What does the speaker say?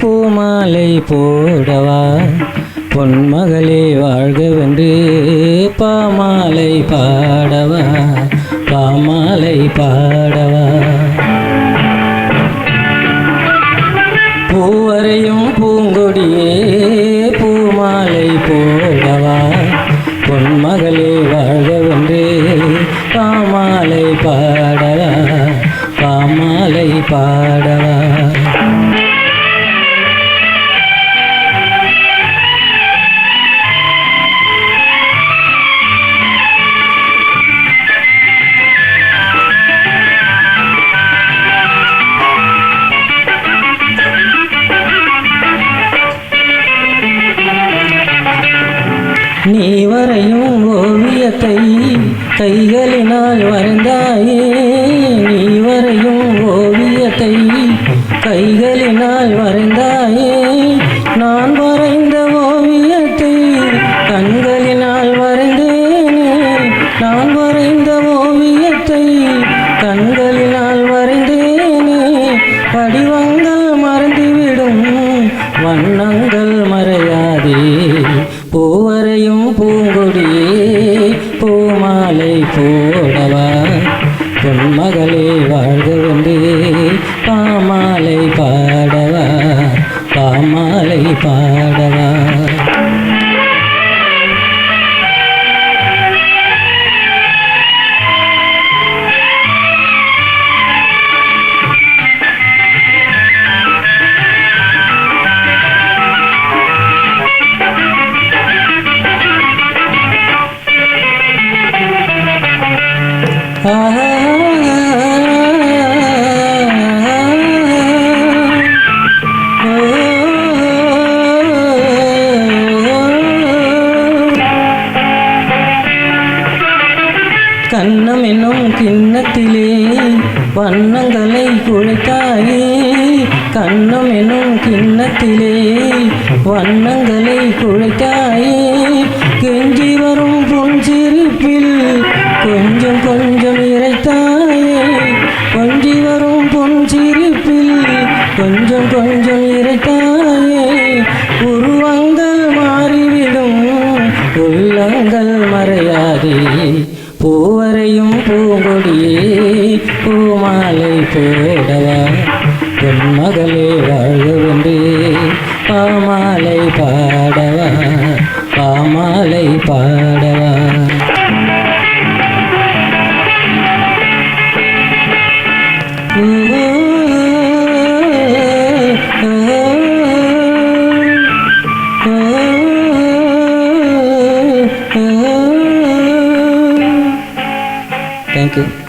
பூமாலை போடவா? பொன்மகளே வாழ்கவென்று பாமாலை பாடவா? பாமாலை பாடவா? பூவரையும் பூங்கொடியே பூமாலை போடவா? பொன்மகளே வாழ்கவென்று பாமாலை பாடவா? பாமாலை பாட நீ வரையும் ஓவியத்தை கைகளினால் வரைந்தாயே. நீ வரையும் ஓவியத்தை கைகள் பொன்மகளே வாழ்கவென்று பாமாலை பாடவா பாமாலை பாடவா. வண்ணம் என்னும் கிண்ணத்திலே வண்ணங்களை குழைத்தாயே கண்ணம் என்னும் கிண்ணத்திலே வண்ணங்களை குழைத்தாயே கெஞ்சி வரும் பொன்சிரிப்பில் கொஞ்சம் கொஞ்சம் இறைத்தாயே. கொஞ்சி வரும் பொன்சிரிப்பில் கொஞ்சம் கொஞ்சம் இறைத்தாயே. உருவங்கள் மாறிவிடும் உள்ளங்கள் மறையாதே. பூவரையும் பூங்கொடியே பூமாலை போடவா பொன் மகளே வாழவென்றே பாமாலை பாடவா? பாமாலை பா thank you.